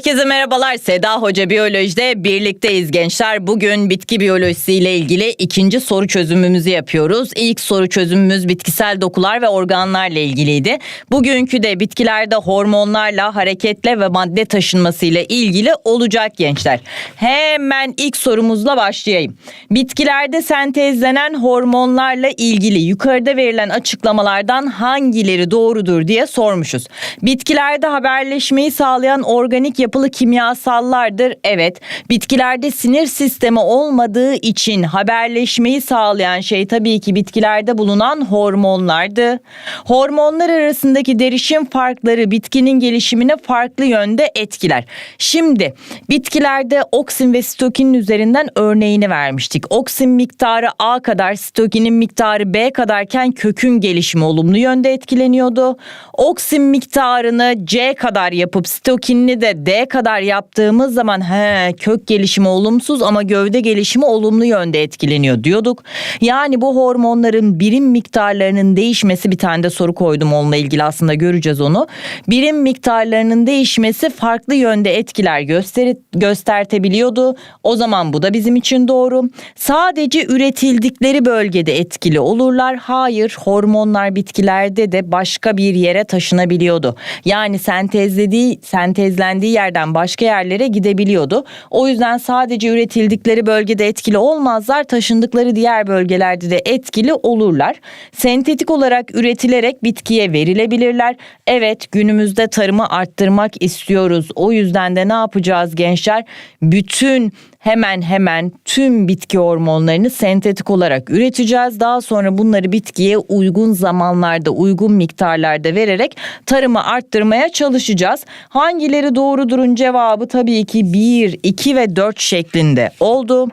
Herkese merhabalar. Seda Hoca Biyoloji'de birlikteyiz gençler. Bugün bitki biyolojisi ile ilgili ikinci soru çözümümüzü yapıyoruz. İlk soru çözümümüz bitkisel dokular ve organlarla ilgiliydi. Bugünkü de bitkilerde hormonlarla, hareketle ve madde taşınması ile ilgili olacak gençler. Hemen ilk sorumuzla başlayayım. Bitkilerde sentezlenen hormonlarla ilgili yukarıda verilen açıklamalardan hangileri doğrudur diye sormuşuz. Bitkilerde haberleşmeyi sağlayan organik yapılı kimyasallardır. Evet, bitkilerde sinir sistemi olmadığı için haberleşmeyi sağlayan şey tabii ki bitkilerde bulunan hormonlardı. Hormonlar arasındaki derişim farkları bitkinin gelişimini farklı yönde etkiler. Şimdi bitkilerde oksin ve sitokinin üzerinden örneğini vermiştik. Oksin miktarı A kadar, sitokinin miktarı B kadarken kökün gelişimi olumlu yönde etkileniyordu. Oksin miktarını C kadar yapıp sitokinini de D kadar yaptığımız zaman he kök gelişimi olumsuz ama gövde gelişimi olumlu yönde etkileniyor diyorduk. Yani bu hormonların birim miktarlarının değişmesi bir tane de soru koydum onunla ilgili aslında göreceğiz onu. Birim miktarlarının değişmesi farklı yönde etkiler göster göstertebiliyordu. O zaman bu da bizim için doğru. Sadece üretildikleri bölgede etkili olurlar. Hayır hormonlar bitkilerde de başka bir yere taşınabiliyordu. Yani sentezlediği sentezlendiği yerden başka yerlere gidebiliyordu. O yüzden sadece üretildikleri bölgede etkili olmazlar, taşındıkları diğer bölgelerde de etkili olurlar. Sentetik olarak üretilerek bitkiye verilebilirler. Evet, günümüzde tarımı arttırmak istiyoruz. O yüzden de ne yapacağız gençler? Bütün hemen hemen tüm bitki hormonlarını sentetik olarak üreteceğiz. Daha sonra bunları bitkiye uygun zamanlarda, uygun miktarlarda vererek tarımı arttırmaya çalışacağız. Hangileri doğrudurun cevabı tabii ki 1, 2 ve 4 şeklinde oldu.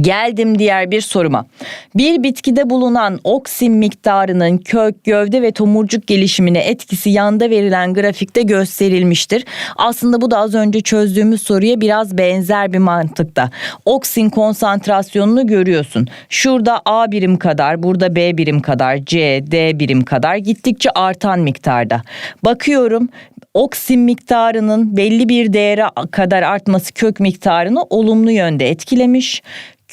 Geldim diğer bir soruma. Bir bitkide bulunan oksin miktarının kök, gövde ve tomurcuk gelişimine etkisi yanda verilen grafikte gösterilmiştir. Aslında bu da az önce çözdüğümüz soruya biraz benzer bir mantıkta. Oksin konsantrasyonunu görüyorsun. Şurada A birim kadar, burada B birim kadar, C, D birim kadar gittikçe artan miktarda. Bakıyorum oksin miktarının belli bir değere kadar artması kök miktarını olumlu yönde etkilemiş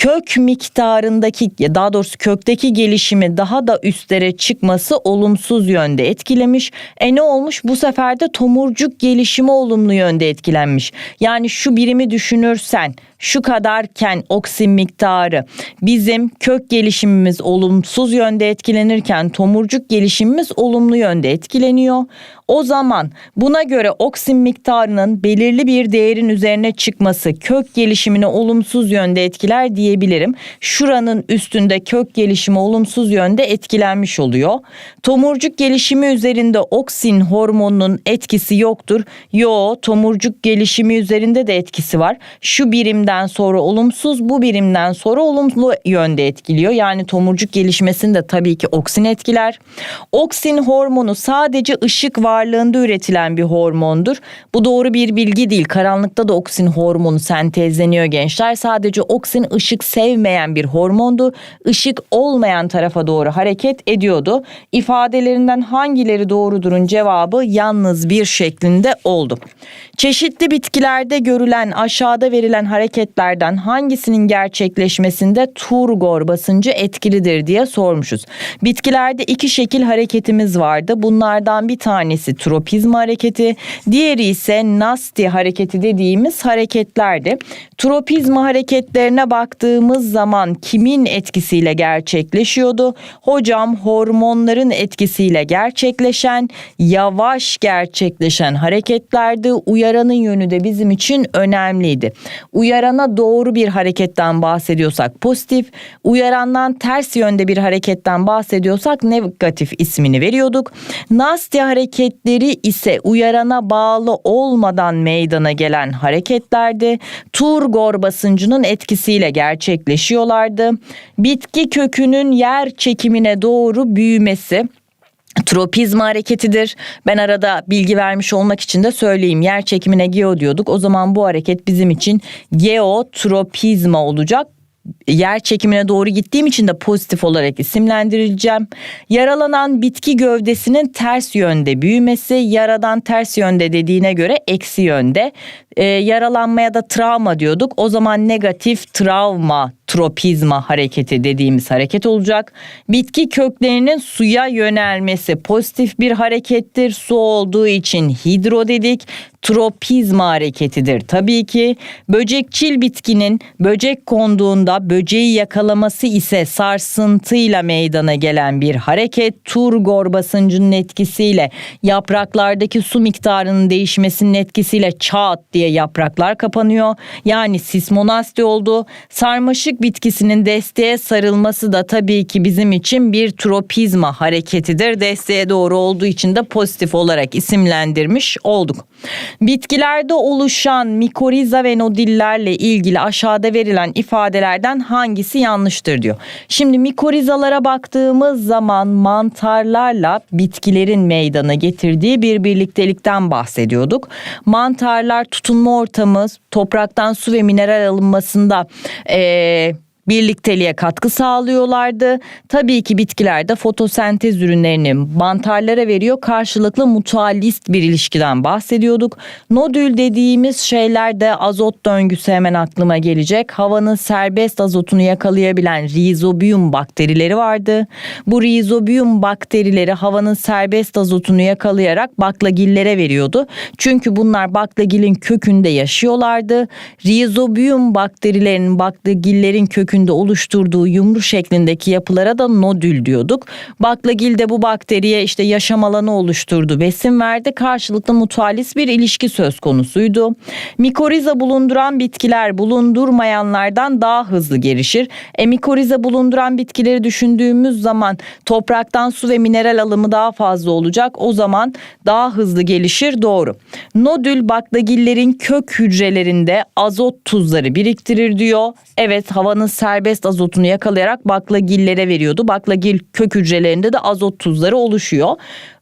kök miktarındaki daha doğrusu kökteki gelişimi daha da üstlere çıkması olumsuz yönde etkilemiş. E ne olmuş? Bu sefer de tomurcuk gelişimi olumlu yönde etkilenmiş. Yani şu birimi düşünürsen şu kadarken oksin miktarı bizim kök gelişimimiz olumsuz yönde etkilenirken tomurcuk gelişimimiz olumlu yönde etkileniyor. O zaman buna göre oksin miktarının belirli bir değerin üzerine çıkması kök gelişimini olumsuz yönde etkiler diyebilirim. Şuranın üstünde kök gelişimi olumsuz yönde etkilenmiş oluyor. Tomurcuk gelişimi üzerinde oksin hormonunun etkisi yoktur. Yo tomurcuk gelişimi üzerinde de etkisi var. Şu birimden sonra olumsuz bu birimden sonra olumlu yönde etkiliyor. Yani tomurcuk gelişmesini de tabii ki oksin etkiler. Oksin hormonu sadece ışık varlığında üretilen bir hormondur. Bu doğru bir bilgi değil. Karanlıkta da oksin hormonu sentezleniyor gençler. Sadece oksin ışık sevmeyen bir hormondu. Işık olmayan tarafa doğru hareket ediyordu. İfadelerinden hangileri doğrudurun cevabı yalnız bir şeklinde oldu. Çeşitli bitkilerde görülen aşağıda verilen hareketlerden hangisinin gerçekleşmesinde turgor basıncı etkilidir diye sormuşuz. Bitkilerde iki şekil hareketimiz vardı. Bunlardan bir tanesi tropizma hareketi, diğeri ise nasti hareketi dediğimiz hareketlerdi. Tropizma hareketlerine baktığımız zaman kimin etkisiyle gerçekleşiyordu? Hocam hormonların etkisiyle gerçekleşen, yavaş gerçekleşen hareketlerdi. Uyaranın yönü de bizim için önemliydi. Uyarana doğru bir hareketten bahsediyorsak pozitif, uyarandan ters yönde bir hareketten bahsediyorsak negatif ismini veriyorduk. Nasti hareketleri ise uyarana bağlı olmadan meydana gelen hareketlerdi. Turgor basıncının etkisiyle gerçekleşiyorlardı. Bitki kökünün yer çekimine doğru büyümesi Tropizma hareketidir. Ben arada bilgi vermiş olmak için de söyleyeyim. Yer çekimine geo diyorduk. O zaman bu hareket bizim için geotropizma olacak. Yer çekimine doğru gittiğim için de pozitif olarak isimlendirileceğim. Yaralanan bitki gövdesinin ters yönde büyümesi, yaradan ters yönde dediğine göre eksi yönde. Ee, yaralanmaya da travma diyorduk. O zaman negatif travma tropizma hareketi dediğimiz hareket olacak. Bitki köklerinin suya yönelmesi pozitif bir harekettir. Su olduğu için hidro dedik. Tropizma hareketidir. Tabii ki böcekçil bitkinin böcek konduğunda böceği yakalaması ise sarsıntıyla meydana gelen bir hareket. Turgor basıncının etkisiyle yapraklardaki su miktarının değişmesinin etkisiyle çat diye yapraklar kapanıyor. Yani sismonasti oldu. Sarmaşık bitkisinin desteğe sarılması da tabii ki bizim için bir tropizma hareketidir. Desteğe doğru olduğu için de pozitif olarak isimlendirmiş olduk. Bitkilerde oluşan mikoriza ve nodillerle ilgili aşağıda verilen ifadelerden hangisi yanlıştır diyor. Şimdi mikorizalara baktığımız zaman mantarlarla bitkilerin meydana getirdiği bir birliktelikten bahsediyorduk. Mantarlar tutunma ortamı, topraktan su ve mineral alınmasında eee birlikteliğe katkı sağlıyorlardı. Tabii ki bitkilerde fotosentez ürünlerini mantarlara veriyor. Karşılıklı mutualist bir ilişkiden bahsediyorduk. Nodül dediğimiz şeyler de azot döngüsü hemen aklıma gelecek. Havanın serbest azotunu yakalayabilen rhizobium bakterileri vardı. Bu rhizobium bakterileri havanın serbest azotunu yakalayarak baklagillere veriyordu. Çünkü bunlar baklagilin kökünde yaşıyorlardı. Rhizobium bakterilerinin baklagillerin kökünde kökünde oluşturduğu yumru şeklindeki yapılara da nodül diyorduk. Baklagil de bu bakteriye işte yaşam alanı oluşturdu, besin verdi. Karşılıklı mutualis bir ilişki söz konusuydu. Mikoriza bulunduran bitkiler bulundurmayanlardan daha hızlı gelişir. E mikoriza bulunduran bitkileri düşündüğümüz zaman topraktan su ve mineral alımı daha fazla olacak. O zaman daha hızlı gelişir doğru. Nodül baklagillerin kök hücrelerinde azot tuzları biriktirir diyor. Evet havanın serbest azotunu yakalayarak baklagillere veriyordu. Baklagil kök hücrelerinde de azot tuzları oluşuyor.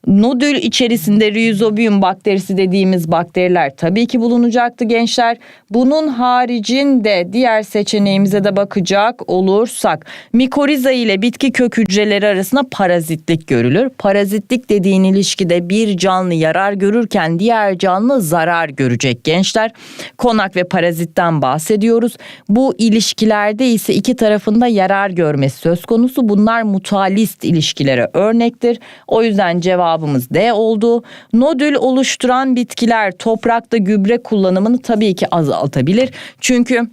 Nodül içerisinde rhizobium bakterisi dediğimiz bakteriler tabii ki bulunacaktı gençler. Bunun haricinde diğer seçeneğimize de bakacak olursak mikoriza ile bitki kök hücreleri arasında parazitlik görülür. Parazitlik dediğin ilişkide bir canlı yarar görürken diğer canlı zarar görecek gençler. Konak ve parazitten bahsediyoruz. Bu ilişkilerde ise iki tarafında yarar görmesi söz konusu. Bunlar mutualist ilişkilere örnektir. O yüzden cevap cevabımız D oldu. Nodül oluşturan bitkiler toprakta gübre kullanımını tabii ki azaltabilir. Çünkü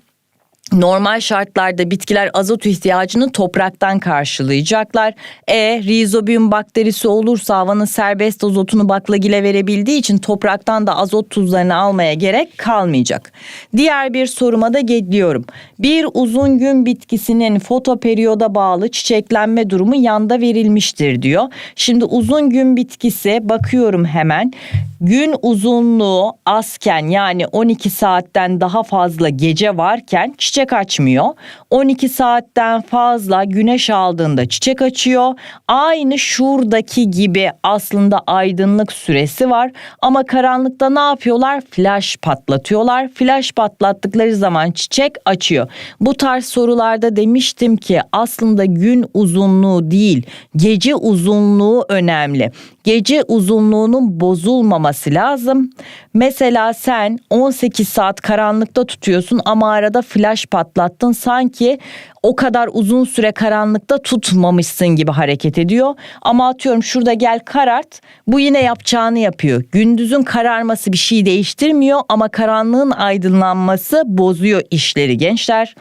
Normal şartlarda bitkiler azot ihtiyacını topraktan karşılayacaklar. E rizobium bakterisi olursa havanın serbest azotunu baklagile verebildiği için topraktan da azot tuzlarını almaya gerek kalmayacak. Diğer bir soruma da geliyorum. Bir uzun gün bitkisinin fotoperiyoda bağlı çiçeklenme durumu yanda verilmiştir diyor. Şimdi uzun gün bitkisi bakıyorum hemen. Gün uzunluğu azken yani 12 saatten daha fazla gece varken çiçek açmıyor. 12 saatten fazla güneş aldığında çiçek açıyor. Aynı şuradaki gibi aslında aydınlık süresi var ama karanlıkta ne yapıyorlar? Flash patlatıyorlar. Flash patlattıkları zaman çiçek açıyor. Bu tarz sorularda demiştim ki aslında gün uzunluğu değil, gece uzunluğu önemli. Gece uzunluğunun bozulmaması lazım. Mesela sen 18 saat karanlıkta tutuyorsun ama arada flash patlattın. Sanki o kadar uzun süre karanlıkta tutmamışsın gibi hareket ediyor. Ama atıyorum şurada gel karart bu yine yapacağını yapıyor. Gündüzün kararması bir şey değiştirmiyor ama karanlığın aydınlanması bozuyor işleri gençler.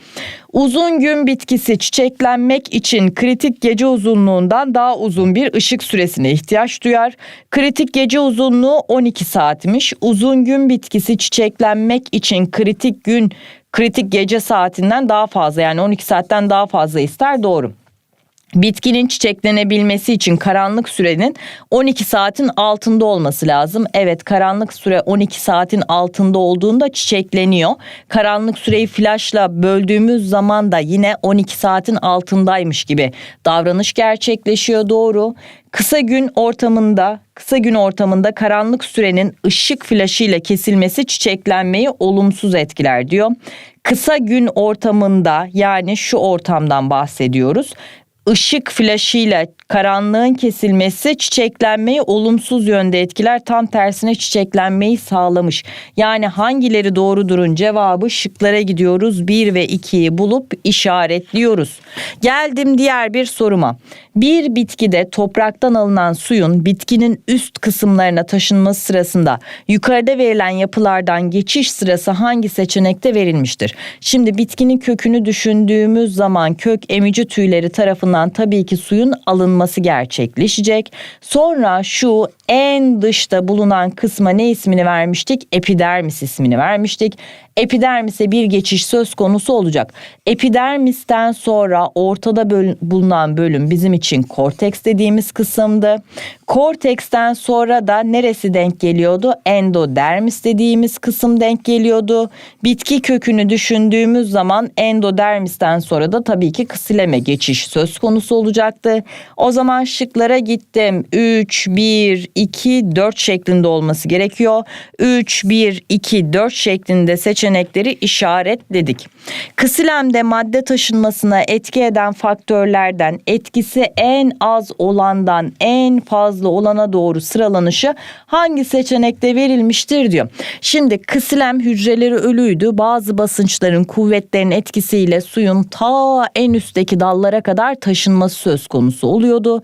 Uzun gün bitkisi çiçeklenmek için kritik gece uzunluğundan daha uzun bir ışık süresine ihtiyaç duyar. Kritik gece uzunluğu 12 saatmiş. Uzun gün bitkisi çiçeklenmek için kritik gün kritik gece saatinden daha fazla yani 12 saatten daha fazla ister doğru. Bitkinin çiçeklenebilmesi için karanlık sürenin 12 saatin altında olması lazım. Evet karanlık süre 12 saatin altında olduğunda çiçekleniyor. Karanlık süreyi flaşla böldüğümüz zaman da yine 12 saatin altındaymış gibi davranış gerçekleşiyor doğru. Kısa gün ortamında kısa gün ortamında karanlık sürenin ışık flaşıyla kesilmesi çiçeklenmeyi olumsuz etkiler diyor. Kısa gün ortamında yani şu ortamdan bahsediyoruz ışık flaşıyla karanlığın kesilmesi çiçeklenmeyi olumsuz yönde etkiler. Tam tersine çiçeklenmeyi sağlamış. Yani hangileri doğrudurun cevabı şıklara gidiyoruz. 1 ve 2'yi bulup işaretliyoruz. Geldim diğer bir soruma. Bir bitkide topraktan alınan suyun bitkinin üst kısımlarına taşınması sırasında yukarıda verilen yapılardan geçiş sırası hangi seçenekte verilmiştir? Şimdi bitkinin kökünü düşündüğümüz zaman kök emici tüyleri tarafından tabii ki suyun alınması gerçekleşecek. Sonra şu en dışta bulunan kısma ne ismini vermiştik? Epidermis ismini vermiştik. Epidermise bir geçiş söz konusu olacak. Epidermisten sonra ortada böl- bulunan bölüm bizim için korteks dediğimiz kısımdı. Korteksten sonra da neresi denk geliyordu? Endodermis dediğimiz kısım denk geliyordu. Bitki kökünü düşündüğümüz zaman endodermisten sonra da tabii ki kısileme geçiş söz konusu olacaktı. O zaman şıklara gittim. 3, 1, 2, 4 şeklinde olması gerekiyor. 3, 1, 2, 4 şeklinde seçenekleri işaretledik. Kısilemde madde taşınmasına etki eden faktörlerden etkisi en az olandan en fazla olana doğru sıralanışı hangi seçenekte verilmiştir diyor. Şimdi kısilem hücreleri ölüydü. Bazı basınçların kuvvetlerin etkisiyle suyun ta en üstteki dallara kadar taşınması söz konusu oluyordu.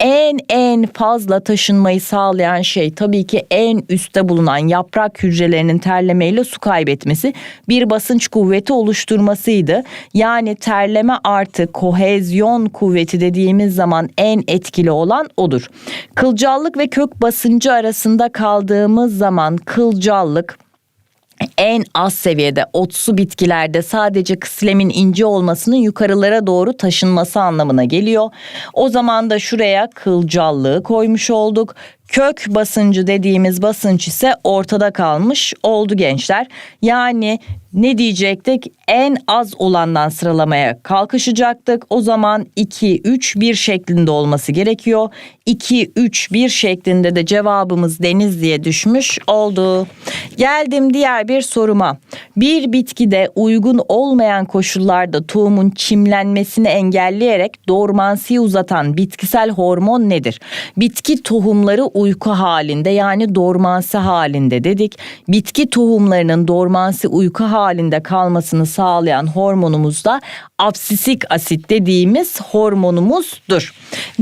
En en fazla taşınmayı sağlayan şey tabii ki en üstte bulunan yaprak hücrelerinin terlemeyle su kaybetmesi bir basınç kuvveti oluşturmasıydı. Yani terleme artı kohezyon kuvveti dediğimiz zaman en etkili olan odur. Kılcallık ve kök basıncı arasında kaldığımız zaman kılcallık en az seviyede otsu bitkilerde sadece kıslemin ince olmasının yukarılara doğru taşınması anlamına geliyor. O zaman da şuraya kılcallığı koymuş olduk. Kök basıncı dediğimiz basınç ise ortada kalmış oldu gençler. Yani ne diyecektik? En az olandan sıralamaya kalkışacaktık. O zaman 2 3 1 şeklinde olması gerekiyor. 2 3 1 şeklinde de cevabımız deniz diye düşmüş oldu. Geldim diğer bir soruma. Bir bitkide uygun olmayan koşullarda tohumun çimlenmesini engelleyerek dormansiyi uzatan bitkisel hormon nedir? Bitki tohumları uyku halinde yani dormansi halinde dedik. Bitki tohumlarının dormansi uyku halinde kalmasını sağlayan hormonumuz da absisik asit dediğimiz hormonumuzdur.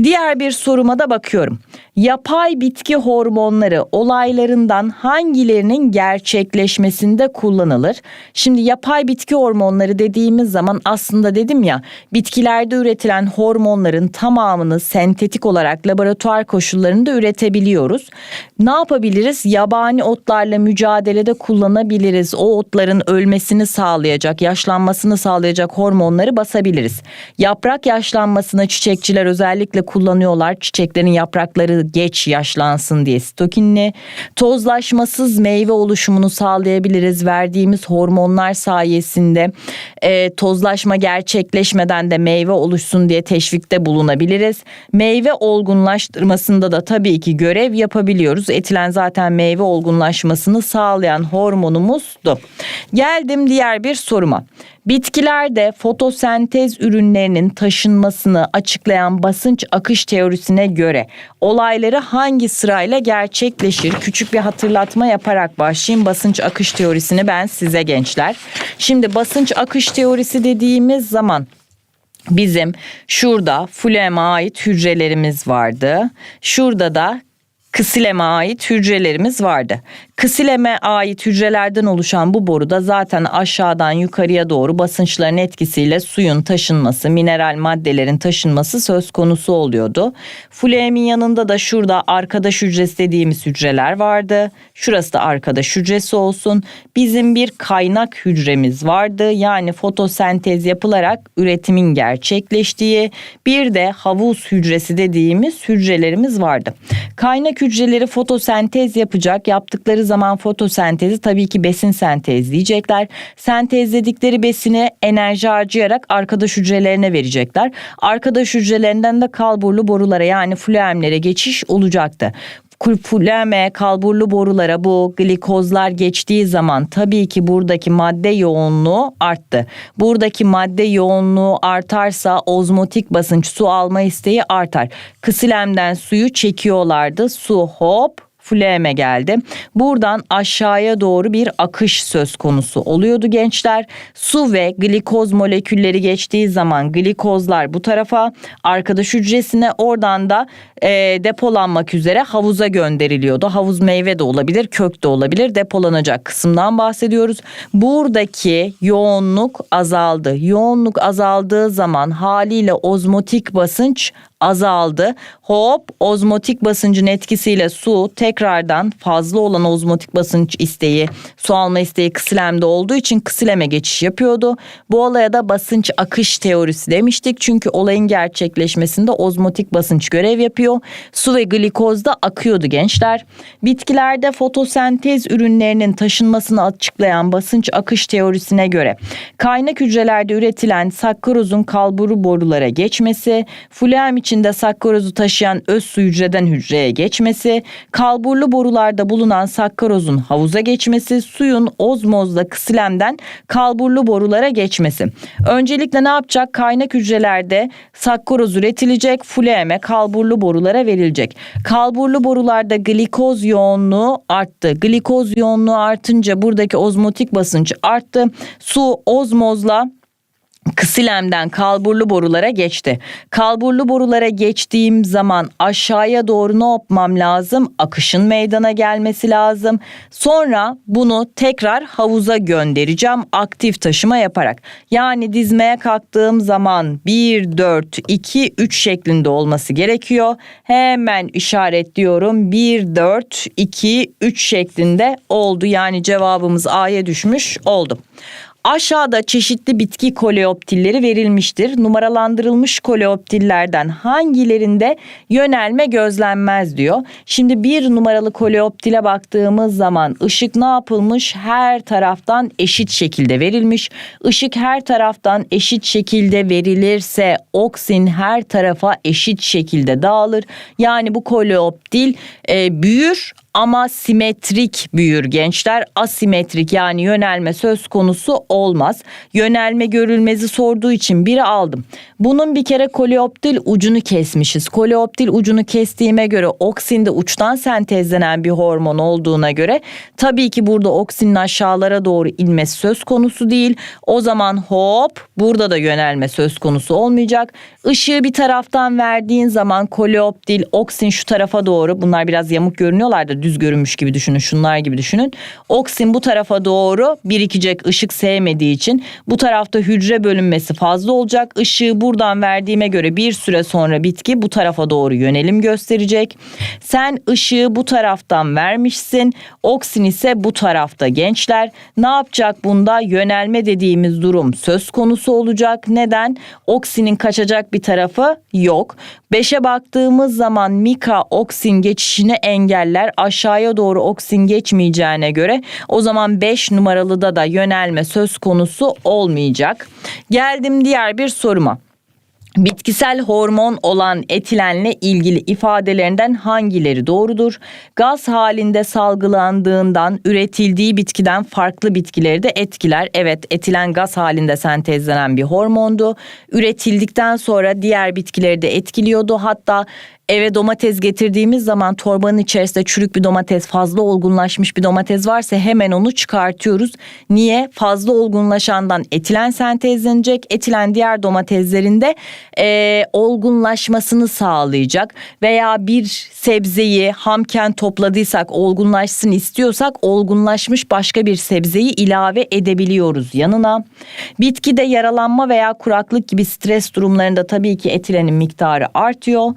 Diğer bir soruma da bakıyorum. Yapay bitki hormonları olaylarından hangilerinin gerçekleşmesinde kullanılır? Şimdi yapay bitki hormonları dediğimiz zaman aslında dedim ya bitkilerde üretilen hormonların tamamını sentetik olarak laboratuvar koşullarında üretebiliyoruz. Ne yapabiliriz? Yabani otlarla mücadelede kullanabiliriz. O otların ölmesini sağlayacak, yaşlanmasını sağlayacak hormonları basabiliriz. Yaprak yaşlanmasına çiçekçiler özellikle kullanıyorlar. Çiçeklerin yaprakları geç yaşlansın diye stokinli. Tozlaşmasız meyve oluşumunu sağlayabiliriz. Verdiğimiz hormonlar sayesinde e, tozlaşma gerçekleşmeden de meyve oluşsun diye teşvikte bulunabiliriz. Meyve olgunlaştırmasında da tabii ki görev yapabiliyoruz. Etilen zaten meyve olgunlaşmasını sağlayan hormonumuzdu. Geldim diğer bir soruma. Bitkilerde fotosentez ürünlerinin taşınmasını açıklayan basınç akış teorisine göre olayları hangi sırayla gerçekleşir? Küçük bir hatırlatma yaparak başlayayım basınç akış teorisini ben size gençler. Şimdi basınç akış teorisi dediğimiz zaman bizim şurada fulema ait hücrelerimiz vardı. Şurada da kısileme ait hücrelerimiz vardı. Kısileme ait hücrelerden oluşan bu boruda zaten aşağıdan yukarıya doğru basınçların etkisiyle suyun taşınması, mineral maddelerin taşınması söz konusu oluyordu. Fluemin yanında da şurada arkadaş hücresi dediğimiz hücreler vardı. Şurası da arkadaş hücresi olsun. Bizim bir kaynak hücremiz vardı. Yani fotosentez yapılarak üretimin gerçekleştiği bir de havuz hücresi dediğimiz hücrelerimiz vardı. Kaynak hücreleri fotosentez yapacak. Yaptıkları zaman fotosentezi tabii ki besin sentezleyecekler. Sentezledikleri besini enerji harcayarak arkadaş hücrelerine verecekler. Arkadaş hücrelerinden de kalburlu borulara yani fluemlere geçiş olacaktı fuleme, kalburlu borulara bu glikozlar geçtiği zaman tabii ki buradaki madde yoğunluğu arttı. Buradaki madde yoğunluğu artarsa ozmotik basınç su alma isteği artar. Kısilemden suyu çekiyorlardı. Su hop fleme geldi. Buradan aşağıya doğru bir akış söz konusu oluyordu gençler. Su ve glikoz molekülleri geçtiği zaman glikozlar bu tarafa arkadaş hücresine oradan da e, depolanmak üzere havuza gönderiliyordu. Havuz meyve de olabilir, kök de olabilir. Depolanacak kısımdan bahsediyoruz. Buradaki yoğunluk azaldı. Yoğunluk azaldığı zaman haliyle ozmotik basınç azaldı. Hop ozmotik basıncın etkisiyle su tekrardan fazla olan ozmotik basınç isteği su alma isteği kısilemde olduğu için kısileme geçiş yapıyordu. Bu olaya da basınç akış teorisi demiştik. Çünkü olayın gerçekleşmesinde ozmotik basınç görev yapıyor. Su ve glikoz da akıyordu gençler. Bitkilerde fotosentez ürünlerinin taşınmasını açıklayan basınç akış teorisine göre kaynak hücrelerde üretilen sakkarozun kalburu borulara geçmesi, fluem için içinde sakkarozu taşıyan öz su hücreden hücreye geçmesi, kalburlu borularda bulunan sakkarozun havuza geçmesi, suyun ozmozla kısilemden kalburlu borulara geçmesi. Öncelikle ne yapacak? Kaynak hücrelerde sakkaroz üretilecek, flueme kalburlu borulara verilecek. Kalburlu borularda glikoz yoğunluğu arttı. Glikoz yoğunluğu artınca buradaki ozmotik basınç arttı. Su ozmozla Kısilemden kalburlu borulara geçti. Kalburlu borulara geçtiğim zaman aşağıya doğru ne yapmam lazım? Akışın meydana gelmesi lazım. Sonra bunu tekrar havuza göndereceğim aktif taşıma yaparak. Yani dizmeye kalktığım zaman 1, 4, 2, 3 şeklinde olması gerekiyor. Hemen işaretliyorum. 1, 4, 2, 3 şeklinde oldu. Yani cevabımız A'ya düşmüş oldu. Aşağıda çeşitli bitki koleoptilleri verilmiştir. Numaralandırılmış koleoptillerden hangilerinde yönelme gözlenmez diyor. Şimdi bir numaralı koleoptile baktığımız zaman ışık ne yapılmış? Her taraftan eşit şekilde verilmiş. Işık her taraftan eşit şekilde verilirse oksin her tarafa eşit şekilde dağılır. Yani bu koleoptil e, büyür ama simetrik büyür gençler. Asimetrik yani yönelme söz konusu olmaz. Yönelme görülmezi sorduğu için biri aldım. Bunun bir kere koleoptil ucunu kesmişiz. Koleoptil ucunu kestiğime göre oksinde uçtan sentezlenen bir hormon olduğuna göre tabii ki burada oksinin aşağılara doğru inmesi söz konusu değil. O zaman hop burada da yönelme söz konusu olmayacak. Işığı bir taraftan verdiğin zaman koleoptil oksin şu tarafa doğru bunlar biraz yamuk görünüyorlar da düz görünmüş gibi düşünün. Şunlar gibi düşünün. Oksin bu tarafa doğru birikecek ışık sevmediği için bu tarafta hücre bölünmesi fazla olacak. Işığı buradan verdiğime göre bir süre sonra bitki bu tarafa doğru yönelim gösterecek. Sen ışığı bu taraftan vermişsin. Oksin ise bu tarafta gençler. Ne yapacak bunda? Yönelme dediğimiz durum söz konusu olacak. Neden? Oksinin kaçacak bir tarafı yok. Beşe baktığımız zaman mika oksin geçişini engeller. Aşağıya doğru oksin geçmeyeceğine göre o zaman 5 numaralıda da yönelme söz konusu olmayacak. Geldim diğer bir soruma. Bitkisel hormon olan etilenle ilgili ifadelerinden hangileri doğrudur? Gaz halinde salgılandığından üretildiği bitkiden farklı bitkileri de etkiler. Evet etilen gaz halinde sentezlenen bir hormondu. Üretildikten sonra diğer bitkileri de etkiliyordu. Hatta eve domates getirdiğimiz zaman torbanın içerisinde çürük bir domates, fazla olgunlaşmış bir domates varsa hemen onu çıkartıyoruz. Niye? Fazla olgunlaşandan etilen sentezlenecek. Etilen diğer domateslerinde e, olgunlaşmasını sağlayacak. Veya bir sebzeyi hamken topladıysak olgunlaşsın istiyorsak olgunlaşmış başka bir sebzeyi ilave edebiliyoruz yanına. Bitkide yaralanma veya kuraklık gibi stres durumlarında tabii ki etilenin miktarı artıyor.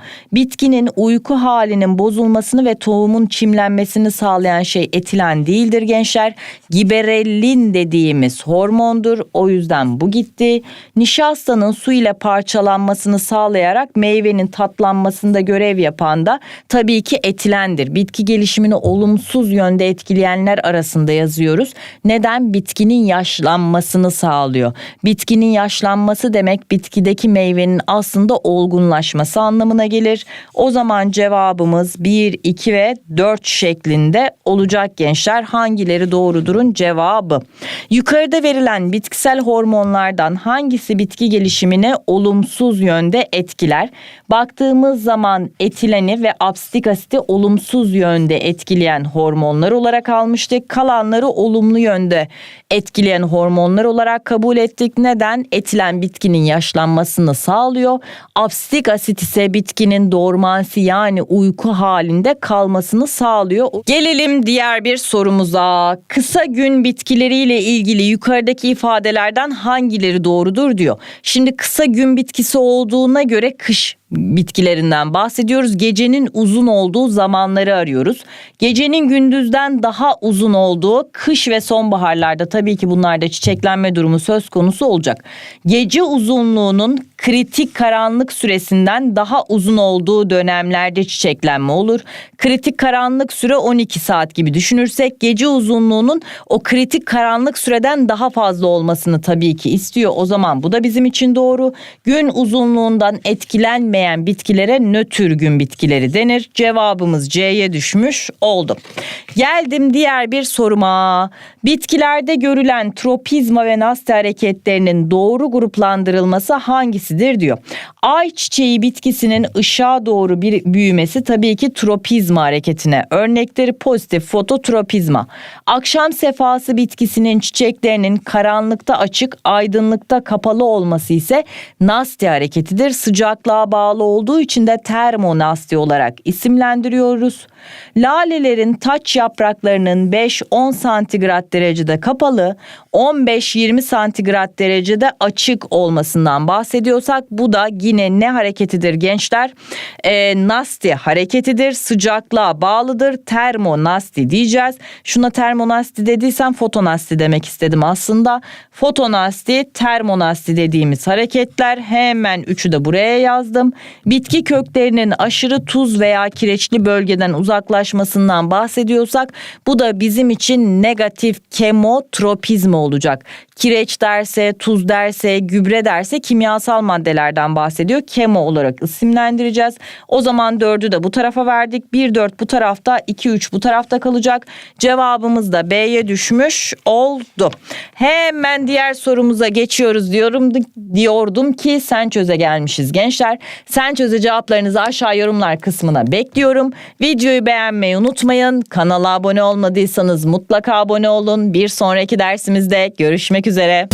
Bitkinin uyku halinin bozulmasını ve tohumun çimlenmesini sağlayan şey etilen değildir gençler. Giberellin dediğimiz hormondur. O yüzden bu gitti. Nişastanın su ile parçalanmasını sağlayarak meyvenin tatlanmasında görev yapan da tabii ki etilendir. Bitki gelişimini olumsuz yönde etkileyenler arasında yazıyoruz. Neden? Bitkinin yaşlanmasını sağlıyor. Bitkinin yaşlanması demek bitkideki meyvenin aslında olgunlaşması anlamına gelir. O zaman cevabımız 1, 2 ve 4 şeklinde olacak gençler. Hangileri doğrudurun cevabı. Yukarıda verilen bitkisel hormonlardan hangisi bitki gelişimini olumsuz yönde etkiler? Baktığımız zaman etileni ve abstik asiti olumsuz yönde etkileyen hormonlar olarak almıştık. Kalanları olumlu yönde etkileyen hormonlar olarak kabul ettik. Neden? Etilen bitkinin yaşlanmasını sağlıyor. Abstik asit ise bitkinin dormansi yani uyku halinde kalmasını sağlıyor. Gelelim diğer bir sorumuza. Kısa gün bitkileriyle ilgili yukarıdaki ifadelerden hangileri doğrudur diyor. Şimdi kısa gün bitkisi olduğuna göre kış bitkilerinden bahsediyoruz. Gecenin uzun olduğu zamanları arıyoruz. Gecenin gündüzden daha uzun olduğu kış ve sonbaharlarda tabii ki bunlarda çiçeklenme durumu söz konusu olacak. Gece uzunluğunun kritik karanlık süresinden daha uzun olduğu dönemlerde çiçeklenme olur. Kritik karanlık süre 12 saat gibi düşünürsek gece uzunluğunun o kritik karanlık süreden daha fazla olmasını tabii ki istiyor. O zaman bu da bizim için doğru. Gün uzunluğundan etkilenmeyen bitkilere nötr gün bitkileri denir. Cevabımız C'ye düşmüş oldu. Geldim diğer bir soruma. Bitkilerde görülen tropizma ve naste hareketlerinin doğru gruplandırılması hangisidir diyor. Ay çiçeği bitkisinin ışığa doğru bir büyümesi tabii ki tropizma hareketine. Örnekleri pozitif fototropizma. Akşam sefası bitkisinin çiçeklerinin karanlıkta açık, aydınlıkta kapalı olması ise naste hareketidir. Sıcaklığa bağlı olduğu için de termonasti olarak isimlendiriyoruz. Lalelerin taç yapraklarının 5-10 santigrat derecede kapalı, 15-20 santigrat derecede açık olmasından bahsediyorsak bu da yine ne hareketidir gençler? Ee, nasti hareketidir, sıcaklığa bağlıdır, termonasti diyeceğiz. Şuna termonasti dediysem fotonasti demek istedim aslında. Fotonasti, termonasti dediğimiz hareketler hemen üçü de buraya yazdım. Bitki köklerinin aşırı tuz veya kireçli bölgeden uzaklaşmasından bahsediyorsak bu da bizim için negatif kemotropizma olacak. Kireç derse, tuz derse, gübre derse kimyasal maddelerden bahsediyor. Kemo olarak isimlendireceğiz. O zaman dördü de bu tarafa verdik. 1 4 bu tarafta, 2 3 bu tarafta kalacak. Cevabımız da B'ye düşmüş oldu. Hemen diğer sorumuza geçiyoruz diyorum diyordum ki sen çöze gelmişiz gençler. Sen çöze cevaplarınızı aşağı yorumlar kısmına bekliyorum. Videoyu beğenmeyi unutmayın. Kanala abone olmadıysanız mutlaka abone olun. Bir sonraki dersimizde görüşmek üzere.